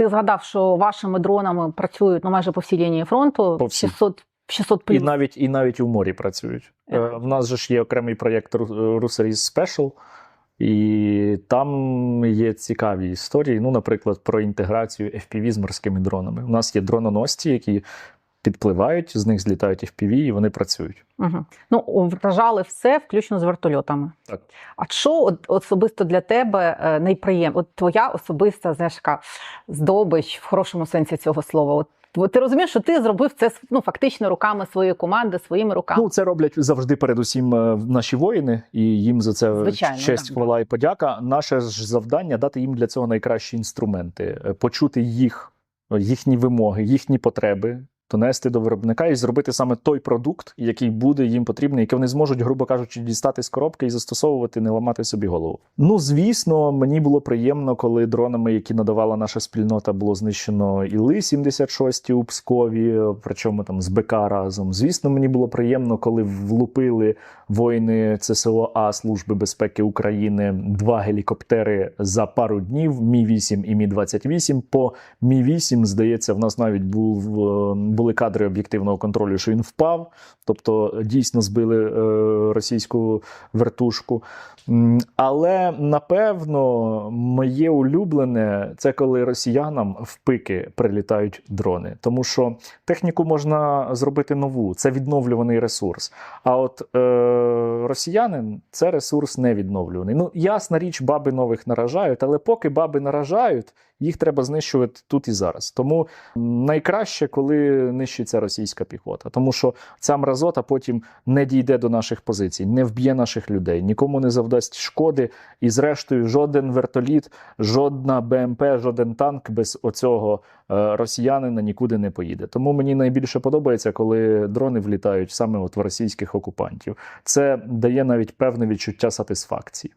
ти згадав, що вашими дронами працюють ну, майже по всій лінії фронту. По всій. 600, 600 І навіть і навіть у морі працюють. Е, В нас же ж є окремий проєкт Ру- Russeries Special, і там є цікаві історії. Ну, наприклад, про інтеграцію FPV з морськими дронами. У нас є дрононосці, які підпливають, з них злітають FPV, і вони працюють. Угу. Ну, вражали все, включно з вертольотами. Так. А що особисто для тебе е, найприємніше? От твоя особиста знаєш, здобич в хорошому сенсі цього слова. От, ти розумієш, що ти зробив це ну, фактично руками своєї команди, своїми руками. Ну, це роблять завжди передусім е, наші воїни, і їм за це Звичайно, честь, так. хвала і подяка. Наше ж завдання дати їм для цього найкращі інструменти, е, почути їх, їхні вимоги, їхні потреби. Донести до виробника і зробити саме той продукт, який буде їм потрібний, який вони зможуть, грубо кажучи, дістати з коробки і застосовувати, не ламати собі голову. Ну звісно, мені було приємно, коли дронами, які надавала наша спільнота, було знищено іли 76 у Пскові, причому там з БК разом. Звісно, мені було приємно, коли влупили воїни ЦСО А Служби безпеки України два гелікоптери за пару днів. Мі 8 і Мі 28 По Мі 8 здається, в нас навіть був е, були кадри об'єктивного контролю, що він впав. Тобто дійсно збили е, російську вертушку. Але напевно моє улюблене це коли росіянам в пики прилітають дрони, тому що техніку можна зробити нову, це відновлюваний ресурс. А от е, росіянин це ресурс невідновлюваний. Ну ясна річ, баби нових наражають, але поки баби наражають, їх треба знищувати тут і зараз. Тому найкраще, коли нищиться російська піхота, тому що ця мразота потім не дійде до наших позицій, не вб'є наших людей, нікому не завдасть шкоди. І зрештою, жоден вертоліт, жодна БМП, жоден танк без оцього е, росіянина нікуди не поїде. Тому мені найбільше подобається, коли дрони влітають саме от в російських окупантів. Це дає навіть певне відчуття сатисфакції.